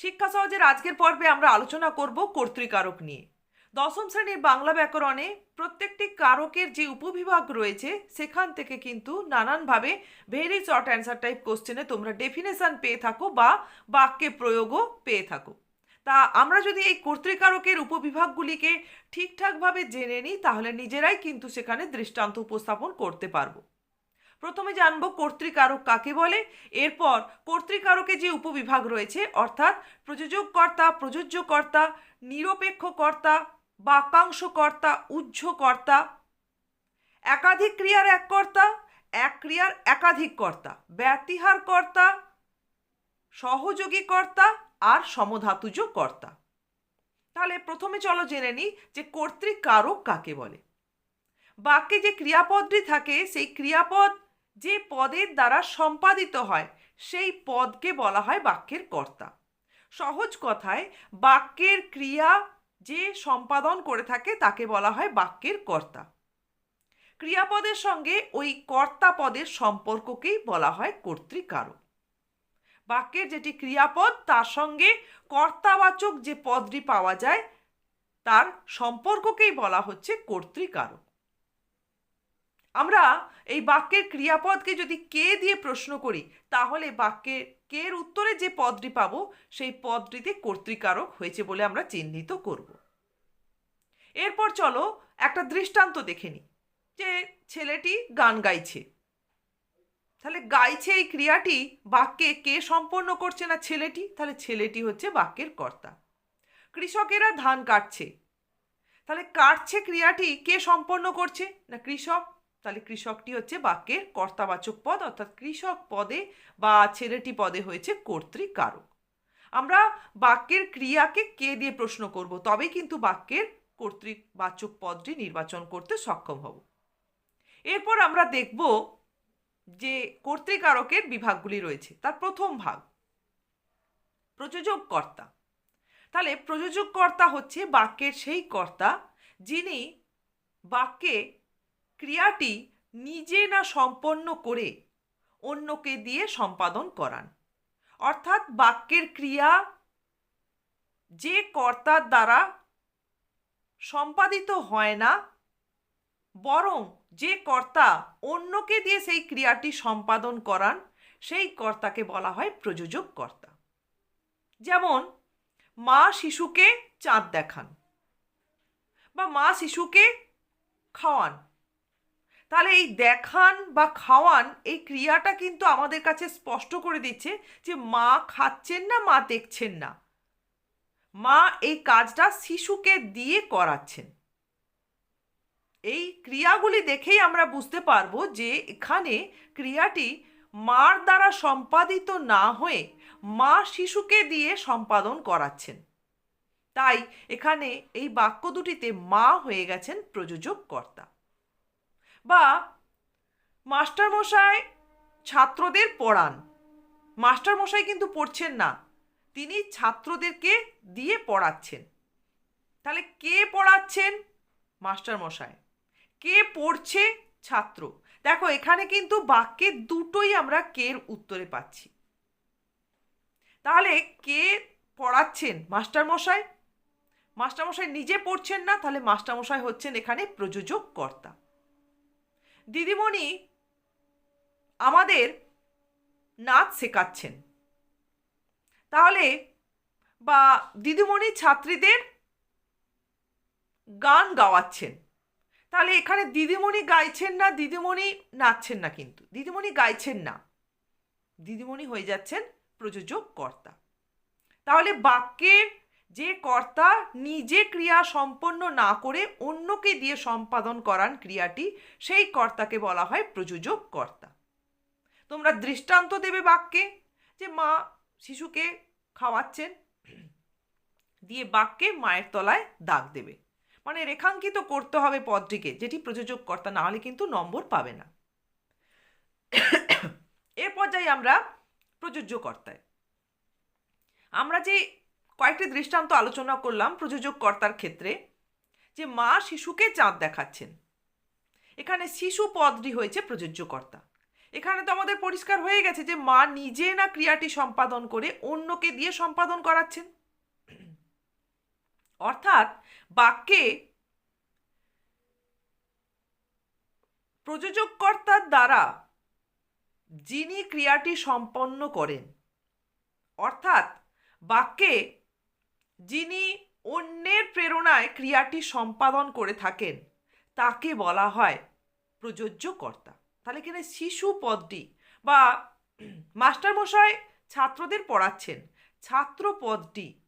শিক্ষা সহজের আজকের পর্বে আমরা আলোচনা করব কর্তৃকারক নিয়ে। দশম শ্রেণির বাংলা ব্যাকরণে প্রত্যেকটি কারকের যে উপবিভাগ রয়েছে, সেখান থেকে কিন্তু নানানভাবে ভেরি শর্ট অ্যান্সার টাইপ কোশ্চেনে তোমরা ডেফিনেশন পেয়ে থাকো বা বাক্যে প্রয়োগও পেয়ে থাকো। তা আমরা যদি এই কর্তৃকারকের উপবিভাগগুলিকে ঠিকঠাকভাবে জেনে নিই, তাহলে নিজেরাই কিন্তু সেখানে দৃষ্টান্ত উপস্থাপন করতে পারব। প্রথমে জানব কর্তৃকারক কাকে বলে, এরপর কর্তৃকারকে যে উপবিভাগ রয়েছে, অর্থাৎ প্রযোজককর্তা, প্রযোজ্যকর্তা, নিরপেক্ষকর্তা, বাক্যাংশকর্তা উহ্যকর্তা একাধিক ক্রিয়ার এক কর্তা এক ক্রিয়ার একাধিক কর্তা ব্যতিহার কর্তা সহযোগী কর্তা আর সমধাতুজ কর্তা তাহলে প্রথমে চলো জেনে নিই যে কর্তৃকারক কাকে বলে। বাক্যে যে ক্রিয়াপদটি থাকে, সেই ক্রিয়াপদ যে পদের দ্বারা সম্পাদিত হয়, সেই পদকে বলা হয় বাক্যের কর্তা। সহজ কথায়, বাক্যের ক্রিয়া যে সম্পাদন করে থাকে, তাকে বলা হয় বাক্যের কর্তা। ক্রিয়াপদের সঙ্গে ওই কর্তা পদের সম্পর্ককেই বলা হয় কর্তৃকারক। বাক্যের যেটি ক্রিয়াপদ, তার সঙ্গে কর্তাবাচক যে পদটি পাওয়া যায়, তার সম্পর্ককেই বলা হচ্ছে কর্তৃকারক। আমরা এই বাক্যের ক্রিয়াপদকে যদি কে দিয়ে প্রশ্ন করি, তাহলে বাক্যের কের উত্তরে যে পদটি পাবো, সেই পদটিতে কর্তৃকারক হয়েছে বলে আমরা চিহ্নিত করব। এরপর চলো একটা দৃষ্টান্ত দেখে নিই, যে ছেলেটি গান গাইছে। তাহলে গাইছে এই ক্রিয়াটি বাক্যে কে সম্পন্ন করছে না ছেলেটি? তাহলে ছেলেটি হচ্ছে বাক্যের কর্তা। কৃষকেরা ধান কাটছে। তাহলে কাটছে ক্রিয়াটি কে সম্পন্ন করছে না কৃষক? তাহলে কৃষকটি হচ্ছে বাক্যের কর্তাবাচক পদ, অর্থাৎ কৃষক পদে বা ছেলেটি পদে হয়েছে কর্তৃকারক। আমরা বাক্যের ক্রিয়াকে কে দিয়ে প্রশ্ন করব? তবেই কিন্তু বাক্যের কর্তৃবাচক পদটি নির্বাচন করতে সক্ষম হব। এরপর আমরা দেখব যে কর্তৃকারকের বিভাগগুলি রয়েছে। তার প্রথম ভাগ প্রযোজক কর্তা তাহলে প্রযোজক কর্তা হচ্ছে বাক্যের সেই কর্তা যিনি বাক্যে ক্রিয়াটি নিজে না সম্পন্ন করে অন্যকে দিয়ে সম্পাদন করান। অর্থাৎ বাক্যের ক্রিয়া যে কর্তার দ্বারা সম্পাদিত হয় না, বরং যে কর্তা অন্যকে দিয়ে সেই ক্রিয়াটি সম্পাদন করান, সেই কর্তাকে বলা হয় প্রযোজক কর্তা। যেমন, মা শিশুকে চাঁদ দেখান বা মা শিশুকে খাওয়ান। তাহলে এই দেখান বা খাওয়ান এই ক্রিয়াটা কিন্তু আমাদের কাছে স্পষ্ট করে দিচ্ছে যে মা খাচ্ছেন না, মা দেখছেন না। মা এই কাজটা শিশুকে দিয়ে করাচ্ছেন। এই ক্রিয়াগুলি দেখেই আমরা বুঝতে পারব যে এখানে ক্রিয়াটি মার দ্বারা সম্পাদিত না হয়ে মা শিশুকে দিয়ে সম্পাদন করাচ্ছেন। তাই এখানে এই বাক্য দুটিতে মা হয়ে গেছেন প্রযোজক কর্তা। বা মাস্টারমশাই ছাত্রদের পড়ান। মাস্টারমশাই কিন্তু পড়ছেন না, তিনি ছাত্রদেরকে দিয়ে পড়াচ্ছেন। তাহলে কে পড়াচ্ছেন? মাস্টারমশাই। কে পড়ছে? ছাত্র। দেখো, এখানে কিন্তু বাক্যে দুটোই আমরা কের উত্তরে পাচ্ছি। তাহলে কে পড়াচ্ছেন? মাস্টারমশাই? মাস্টারমশাই নিজে পড়ছেন না, তাহলে মাস্টারমশাই হচ্ছেন এখানে প্রযোজক কর্তা দিদিমণি আমাদের নাচ শেখাচ্ছেন। তাহলে বা দিদিমণি ছাত্রীদের গান গাওয়াচ্ছেন। তাহলে এখানে দিদিমণি গাইছেন না, দিদিমণি নাচছেন না কিন্তু। দিদিমণি গাইছেন না। দিদিমণি হয়ে যাচ্ছেন প্রযোজক কর্তা। তাহলে বাক্যের যে কর্তা নিজে ক্রিয়া সম্পন্ন না করে অন্যকে দিয়ে সম্পাদন করান ক্রিয়াটি, সেই কর্তাকে বলা হয় প্রযোজক কর্তা। তোমরা দৃষ্টান্ত দেবে বাক্যে যে মা শিশুকে খাওয়াচ্ছেন, দিয়ে বাক্যে মায়ের তলায় দাগ দেবে। মানে রেখাঙ্কিত করতে হবে পদটিকে, যেটি প্রযোজক কর্তা, না হলে কিন্তু নম্বর পাবে না। এরপর যাই আমরা প্রযোজ্য কর্তায়। আমরা যে কয়েকটি দৃষ্টান্ত আলোচনা করলাম প্রযোজক কর্তার ক্ষেত্রে, যে মা শিশুকে চাঁদ দেখাচ্ছেন। এখানে শিশু পদটি হয়েছে প্রযোজ্য কর্তা এখানে তো আমাদের পরিষ্কার হয়ে গেছে যে মা নিজে না ক্রিয়াটি সম্পাদন করে অন্যকে দিয়ে সম্পাদন করাচ্ছেন। অর্থাৎ বাক্যে প্রযোজককর্তার দ্বারা যিনি ক্রিয়াটি সম্পন্ন করেন, অর্থাৎ বাক্যে যিনি অন্যের প্রেরণায় ক্রিয়াটি সম্পাদন করে থাকেন, তাকে বলা হয় প্রযোজ্য কর্তা তাহলে এখানে শিশু পদটি বা মাস্টারমশাই ছাত্রদের পড়াচ্ছেন, ছাত্র পদটি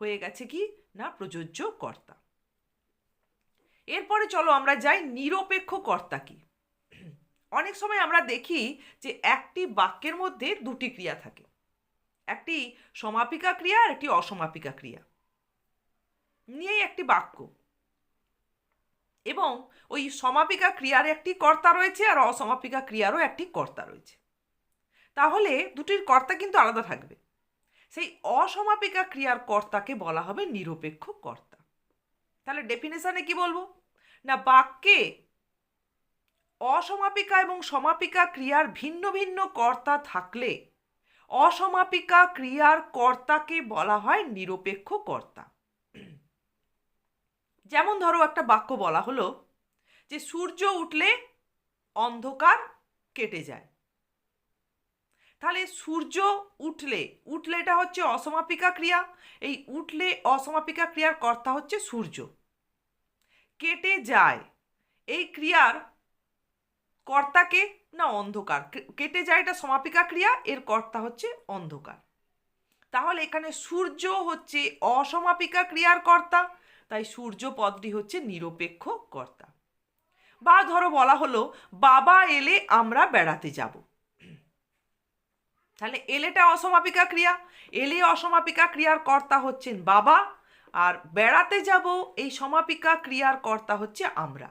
হয়ে গেছে কি? না প্রযোজ্য কর্তা এরপরে চলো আমরা যাই নিরপেক্ষ কর্তা কি। অনেক সময় আমরা দেখি যে একটি বাক্যের মধ্যে দুটি ক্রিয়া থাকে। একটি সমাপিকা ক্রিয়া আর একটি অসমাপিকা ক্রিয়া। নিয়েই একটি বাক্য। এবং ওই সমাপিকা ক্রিয়ার একটি কর্তা রয়েছে আর অসমাপিকা ক্রিয়ারও একটি কর্তা রয়েছে। তাহলে দুটির কর্তা কিন্তু আলাদা থাকবে। সেই অসমাপিকা ক্রিয়ার কর্তাকে বলা হবে নিরপেক্ষ কর্তা। তাহলে ডেফিনেশনে কি বলব? না, বাক্যে অসমাপিকা এবং সমাপিকা ক্রিয়ার ভিন্ন ভিন্ন কর্তা থাকলে অসমাপিকা ক্রিয়ার কর্তাকে বলা হয় নিরপেক্ষ কর্তা। যেমন ধরো একটা বাক্য বলা হলো যে সূর্য উঠলে অন্ধকার কেটে যায়। তাহলে সূর্য উঠলে উঠলে এটা হচ্ছে অসমাপিকা ক্রিয়া, এই উঠলে অসমাপিকা ক্রিয়ার কর্তা হচ্ছে সূর্য। কেটে যায়, এই ক্রিয়ার কর্তাকে না অন্ধকার কেটে যায় এটা সমাপিকা ক্রিয়া, এর কর্তা হচ্ছে অন্ধকার। তাহলে এখানে সূর্য হচ্ছে অসমাপিকা ক্রিয়ার কর্তা তাই সূর্য পদটি হচ্ছে নিরপেক্ষ কর্তা। বা ধরো বলা হলো, বাবা এলে আমরা বেড়াতে যাব। তাহলে এলেটা অসমাপিকা ক্রিয়া। এলে অসমাপিকা ক্রিয়ার কর্তা হচ্ছেন বাবা, আর বেড়াতে যাব এই সমাপিকা ক্রিয়ার কর্তা হচ্ছে আমরা।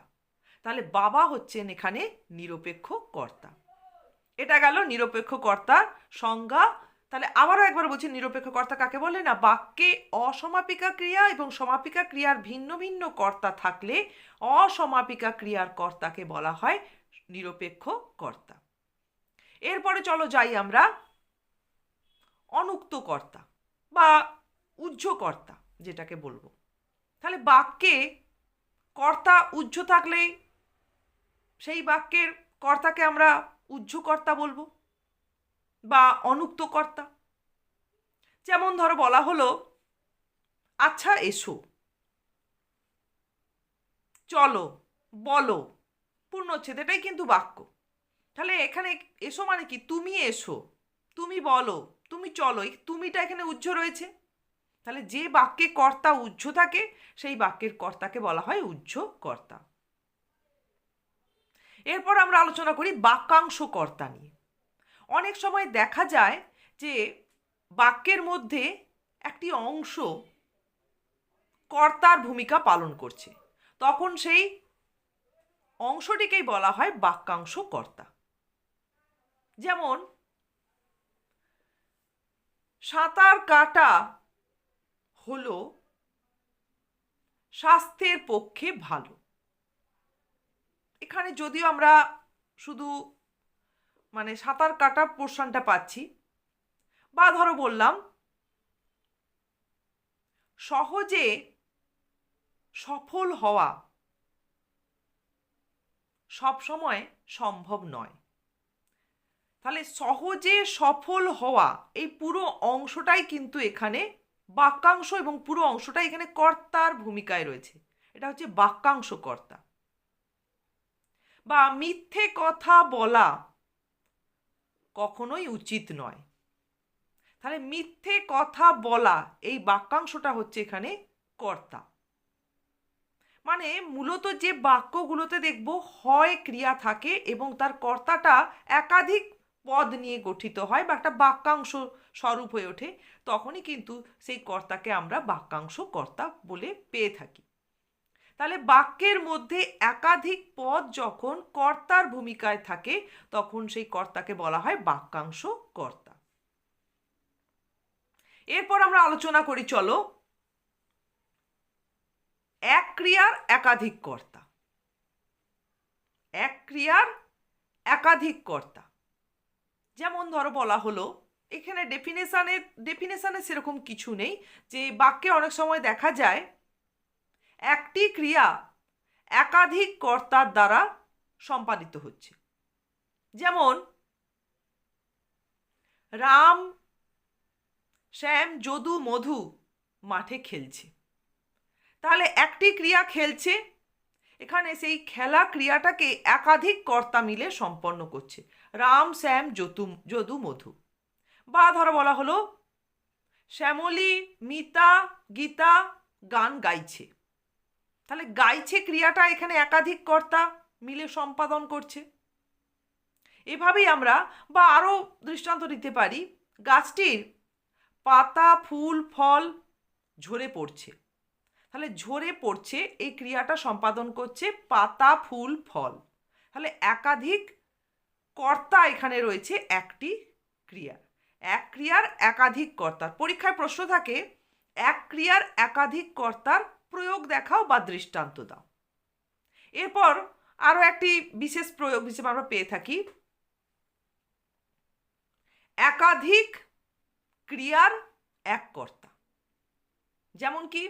তাহলে বাবা হচ্ছেন এখানে নিরপেক্ষ কর্তা। এটা গেল নিরপেক্ষ কর্তার সংজ্ঞা। তাহলে আবারও একবার বলছি, নিরপেক্ষ কর্তা কাকে বলে না? বাক্যে অসমাপিকা ক্রিয়া এবং সমাপিকা ক্রিয়ার ভিন্ন ভিন্ন কর্তা থাকলে অসমাপিকা ক্রিয়ার কর্তাকে বলা হয় নিরপেক্ষ কর্তা। এরপরে চলো যাই আমরা অনুক্ত কর্তা বা উজ্জ কর্তা যেটাকে বলব। তাহলে বাক্যে কর্তা উজ্জ থাকলে সেই বাক্যের কর্তাকে আমরা উজ্জ কর্তা বলব। বা অনুক্ত কর্তা যেমন ধরো বলা হলো আচ্ছা এসো। চলো, বলো। পূর্ণচ্ছেদ এটাই কিন্তু বাক্য। তাহলে এখানে এসো মানে কি? তুমি এসো, তুমি বলো, তুমি চলো তুমিটা এখানে উজ্জ রয়েছে। তাহলে যে বাক্যে কর্তা উজ্জ থাকে, সেই বাক্যের কর্তাকে বলা হয় উজ্জ কর্তা এরপর আমরা আলোচনা করি বাক্যাংশ কর্তা নিয়ে। অনেক সময় দেখা যায় যে বাক্যের মধ্যে একটি অংশ কর্তার ভূমিকা পালন করছে। তখন সেই অংশটিকেই বলা হয় বাক্যাংশ কর্তা। যেমন, সাঁতার কাটা হল স্বাস্থ্যের পক্ষে ভালো। এখানে যদিও আমরা শুধু মানে সাঁতার কাটা পোর্শনটা পাচ্ছি। বা ধরো বললাম, সহজে সফল হওয়া সব সময় সম্ভব নয়। তাহলে সহজে সফল হওয়া এই পুরো অংশটাই কিন্তু এখানে বাক্যাংশ এবং পুরো অংশটা এখানে কর্তার ভূমিকায় রয়েছে। এটা হচ্ছে বাক্যাংশ কর্তা। বা মিথ্যে কথা বলা কখনোই উচিত নয়। তাহলে মিথ্যে কথা বলা এই বাক্যাংশটা হচ্ছে এখানে কর্তা। মানে মূলত যে বাক্যগুলোতে দেখব হয় ক্রিয়া থাকে এবং তার কর্তাটা একাধিক পদ নিয়ে গঠিত হয় বা একটা বাক্যাংশ স্বরূপ হয়ে ওঠে, তখনই কিন্তু সেই কর্তাকে আমরা বাক্যাংশ কর্তা বলে পেয়ে থাকি। তাহলে বাক্যের মধ্যে একাধিক পদ যখন কর্তার ভূমিকায় থাকে, তখন সেই কর্তাকে বলা হয় বাক্যাংশ কর্তা। এরপর আমরা আলোচনা করি, চলো, এক ক্রিয়ার একাধিক কর্তা। এক ক্রিয়ার একাধিক কর্তা। যেমন ধরো বলা হলো, এখানে ডেফিনেশানের ডেফিনেশানে সেরকম কিছু নেই, যে বাক্যে অনেক সময় দেখা যায় একটি ক্রিয়া একাধিক কর্তার দ্বারা সম্পাদিত হচ্ছে। যেমন, রাম, শ্যাম, যদু, মধু মাঠে খেলছে। তাহলে একটি ক্রিয়া খেলছে, এখানে সেই খেলা ক্রিয়াটাকে একাধিক কর্তা মিলে সম্পন্ন করছে, রাম, শ্যাম যতু যদু, মধু। বা ধরো বলা হলো, শ্যামলী, মিতা, গীতা গান গাইছে। তাহলে গাইছে ক্রিয়াটা এখানে একাধিক কর্তা মিলে সম্পাদন করছে। এভাবেই আমরা বা আরও দৃষ্টান্ত দিতে পারি, গাছটির পাতা, ফুল, ফল ঝরে পড়ছে। তাহলে ঝরে পড়ছে, এই ক্রিয়াটা সম্পাদন করছে পাতা, ফুল, ফল। তাহলে একাধিক কর্তা এখানে রয়েছে, একটি ক্রিয়ার এক ক্রিয়ার একাধিক কর্তার। পরীক্ষায় প্রশ্ন থাকে, এক ক্রিয়ার একাধিক কর্তার প্রয়োগ দেখাও বা দৃষ্টান্ত দাও। এরপর আরও একটি বিশেষ প্রয়োগ হিসেবে আমরা পেয়ে থাকি। একাধিক ক্রিয়ার এক কর্তা যেমন কি,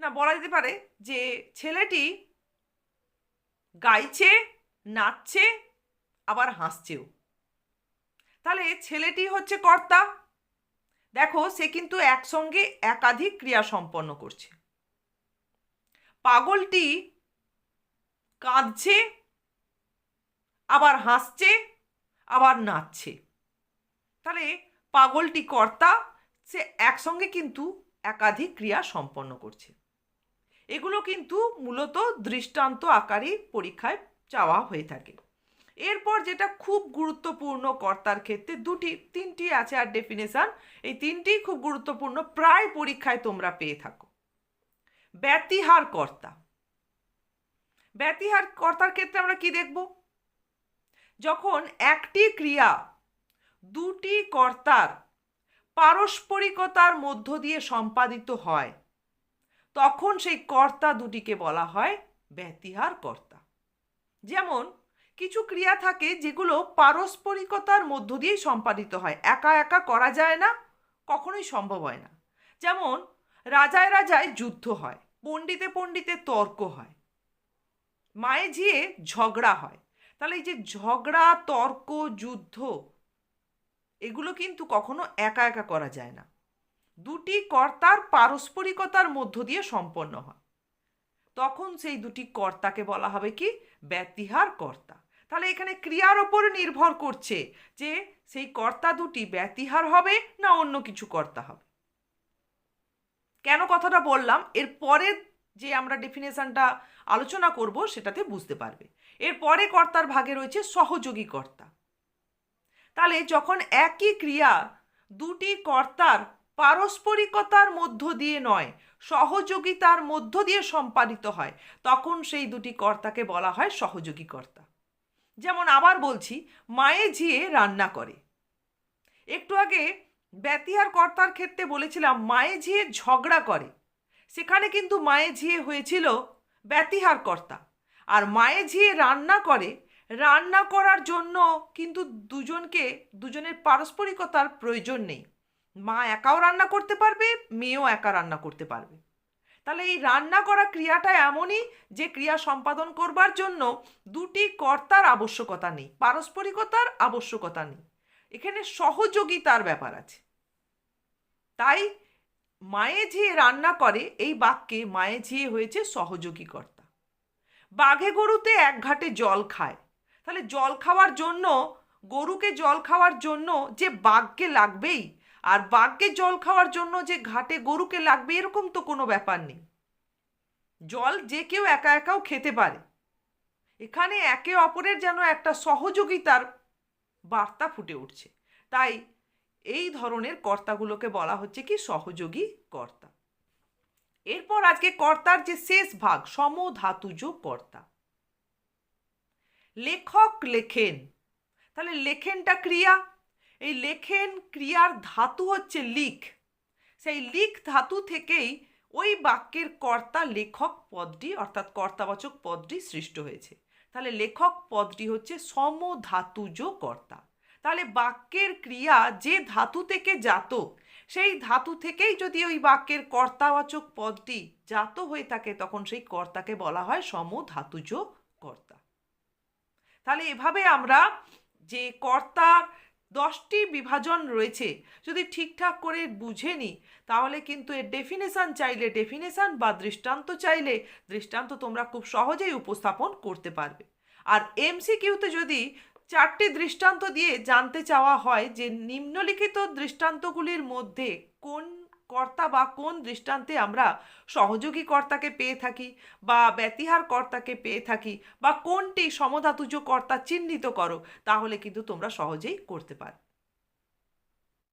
না, বলা যেতে পারে যে ছেলেটি গাইছে, নাচছে, আবার হাসছেও। তাহলে ছেলেটি হচ্ছে কর্তা। দেখো, সে কিন্তু একসঙ্গে একাধিক ক্রিয়া সম্পন্ন করছে। পাগলটি কাঁদছে, আবার হাসছে, আবার নাচছে। তাহলে পাগলটি কর্তা, সে একসঙ্গে কিন্তু একাধিক ক্রিয়া সম্পন্ন করছে। এগুলো কিন্তু মূলত দৃষ্টান্ত আকারে পরীক্ষায় চাওয়া হয়ে থাকে। এরপর যেটা খুব গুরুত্বপূর্ণ কর্তার ক্ষেত্রে, দুটি, তিনটি আছে আর ডেফিনেশন এই তিনটি খুব গুরুত্বপূর্ণ, প্রায় পরীক্ষায় তোমরা পেয়ে থাকো। ব্যতিহার কর্তা ব্যতিহার কর্তার ক্ষেত্রে আমরা কি দেখব? যখন একটি ক্রিয়া দুটি কর্তার পারস্পরিকতার মধ্য দিয়ে সম্পাদিত হয়, তখন সেই কর্তা দুটিকে বলা হয় ব্যতিহার কর্তা যেমন, কিছু ক্রিয়া থাকে যেগুলো পারস্পরিকতার মধ্য দিয়েই সম্পাদিত হয়। একা একা করা যায় না, কখনোই সম্ভব হয় না। যেমন রাজায় রাজায় যুদ্ধ হয়, পণ্ডিতে পণ্ডিতে তর্ক হয়। মায়ে ঝিয়ে ঝগড়া হয়। তাহলে এই যে ঝগড়া, তর্ক, যুদ্ধ, এগুলো কিন্তু কখনো একা একা করা যায় না। দুটি কর্তার পারস্পরিকতার মধ্য দিয়ে সম্পন্ন হয়। তখন সেই দুটি কর্তাকে বলা হবে কি? ব্যতিহার কর্তা। তাহলে এখানে ক্রিয়ার ওপর নির্ভর করছে যে সেই কর্তা দুটি ব্যতিহার হবে না অন্য কিছু কর্তা হবে। কেন কথাটা বললাম? এর পরে যে আমরা ডেফিনেশনটা আলোচনা করব, সেটাতে বুঝতে পারবে। এর পরে কর্তার ভাগে রয়েছে সহযোগী কর্তা। তাহলে যখন একই ক্রিয়া দুটি কর্তার পারস্পরিকতার মধ্য দিয়ে নয়, সহযোগিতার মধ্য দিয়ে সম্পাদিত হয়, তখন সেই দুটি কর্তাকে বলা হয় সহযোগী কর্তা। যেমন আবার বলছি, মায়ে ঝিয়ে রান্না করে। একটু আগে ব্যতিহার কর্তার ক্ষেত্রে বলেছিলাম, মায়ে ঝিয়ে ঝগড়া করে। সেখানে কিন্তু মায়ে ঝিয়ে হয়েছিল ব্যতিহার কর্তা। আর মায়ে ঝিয়ে রান্না করে, রান্না করার জন্য কিন্তু দুজনকে, দুজনের পারস্পরিকতার প্রয়োজন নেই। মা একাও রান্না করতে পারবে, মেয়েও একা রান্না করতে পারবে। তাহলে এই রান্না করা ক্রিয়াটা এমনই যে ক্রিয়া সম্পাদন করবার জন্য দুটি কর্তার আবশ্যকতা নেই, পারস্পরিকতার আবশ্যকতা নেই। এখানে সহযোগিতার ব্যাপার আছে। তাই মায়ে ঝিয়ে রান্না করে, এই বাক্যে মায়ে ঝিয়ে হয়েছে সহযোগী কর্তা বাঘে গরুতে এক ঘাটে জল খায়। তাহলে জল খাওয়ার জন্য, গরুকে জল খাওয়ার জন্য যে বাঘকে লাগবেই, আর বাঘকে জল খাওয়ার জন্য যে ঘাটে গরুকে লাগবে, এরকম তো কোনো ব্যাপার নেই। জল যে কেউ একা একাও খেতে পারে। এখানে একে অপরের যেন একটা সহযোগিতার বার্তা ফুটে উঠছে। তাই এই ধরনের কর্তাগুলোকে বলা হচ্ছে কি সহযোগী কর্তা। এরপর আজকে কর্তার যে শেষ ভাগ, সমধাতুজ কর্তা। লেখক লেখেন। তাহলে লেখেনটা ক্রিয়া। এই লেখেন ক্রিয়ার ধাতু হচ্ছে লিখ। সেই লিখ ধাতু থেকেই ওই বাক্যের কর্তা লেখক পদটি, অর্থাৎ কর্তাবাচক পদটি সৃষ্ট হয়েছে। তাহলে লেখক পদটি হচ্ছে সমধাতুজ কর্তা তাহলে বাক্যের ক্রিয়া যে ধাতু থেকে জাত সেই ধাতু থেকেই যদি ওই বাক্যের কর্তাবাচক পদটি জাত হয়ে থাকে, তখন সেই কর্তাকে বলা হয় সমধাতুজ কর্তা তাহলে এভাবে আমরা যে কর্তার দশটি বিভাজন রয়েছে। যদি ঠিকঠাক করে বুঝে নিই তাহলে কিন্তু এর ডেফিনেশান চাইলে ডেফিনেশান বা দৃষ্টান্ত চাইলে দৃষ্টান্ত তোমরা খুব সহজেই উপস্থাপন করতে পারবে। আর এমসিকিউতে যদি চারটি দৃষ্টান্ত দিয়ে জানতে চাওয়া হয় যে নিম্নলিখিত দৃষ্টান্তগুলির মধ্যে কোন কর্তা বা কোন দৃষ্টান্তে আমরা সহযোগী কর্তাকে পেয়ে থাকি বা ব্যতিহার কর্তাকে পেয়ে থাকি বা কোনটি সমধাতুজ কর্তা চিহ্নিত করো, তাহলে কিন্তু তোমরা সহজেই করতে পারো